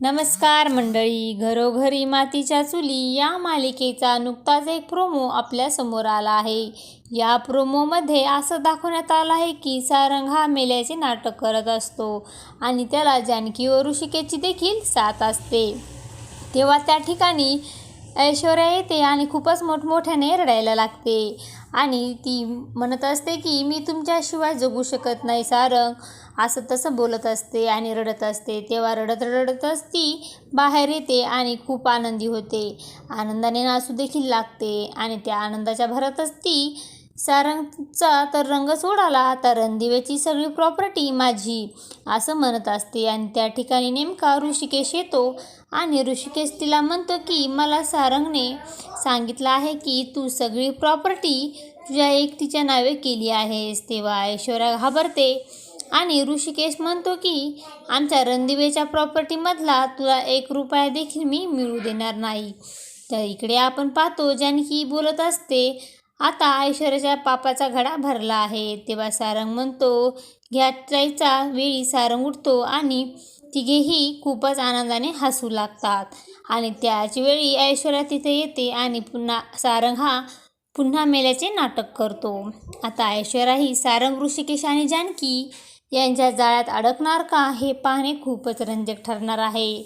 नमस्कार मंडळी घरोघरी मातीच्या चुली या मालिकेचा नुकताच एक प्रोमो आपल्यासमोर आला आहे. या प्रोमोमध्ये असं दाखवण्यात आलं आहे की सारंग हा मेल्याचे नाटक करत असतो आणि त्याला जानकी व ऋषिकेची देखील साथ असते. तेव्हा त्या ठिकाणी ऐश्वर्या येते आणि खूपच मोठमोठ्याने रडायला लागते. आणि ती म्हणत असते की मी तुमच्याशिवाय जगू शकत नाही सारंग. असं तसं बोलत असते आणि रडत असते. तेव्हा रडत रडतच ती बाहेर येते आणि खूप आनंदी होते. आनंदाने नाचू देखील लागते आणि त्या आनंदाच्या भरातच ती सारंगचा तर रंग सोडाला तर रणदिव्याची सगळी प्रॉपर्टी माझी असं म्हणत असते. आणि त्या ठिकाणी नेमका ऋषिकेश येतो आणि ऋषिकेश तिला म्हणतो की मला सारंगने सांगितलं आहे की तू सगळी प्रॉपर्टी तुझ्या एकटीच्या नावे केली आहेस तेव्हा ऐश्वर्या घाबरते. आणि ऋषिकेश म्हणतो की आमच्या रणदिवेच्या प्रॉपर्टीमधला तुला एक रुपया देखील मी मिळू देणार नाही. तर इकडे आपण पाहतो जानकी बोलत असते आता ऐश्वर्याच्या पापाचा घडा भरला आहे. तेव्हा सारंग म्हणतो घ्या जायचा वेळी सारंग उठतो आणि तिघेही खूपच आनंदाने हसू लागतात. आणि त्याच वेळी ऐश्वर्या तिथे येते आणि पुन्हा सारंग हा पुन्हा मेल्याचे नाटक करतो. आता ऐश्वर्या ही सारंग ऋषिकेश आणि जानकी यांच्या जाळ्यात अडकणार का हे पाहणे खूपच रंजक ठरणार आहे.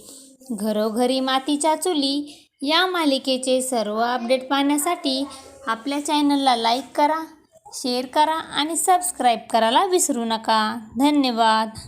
घरोघरी मातीच्या चुली या मालिकेचे सर्व अपडेट पाहण्यासाठी आपल्या चॅनलला लाईक करा शेअर करा आणि सबस्क्राईब करायला विसरू नका. धन्यवाद.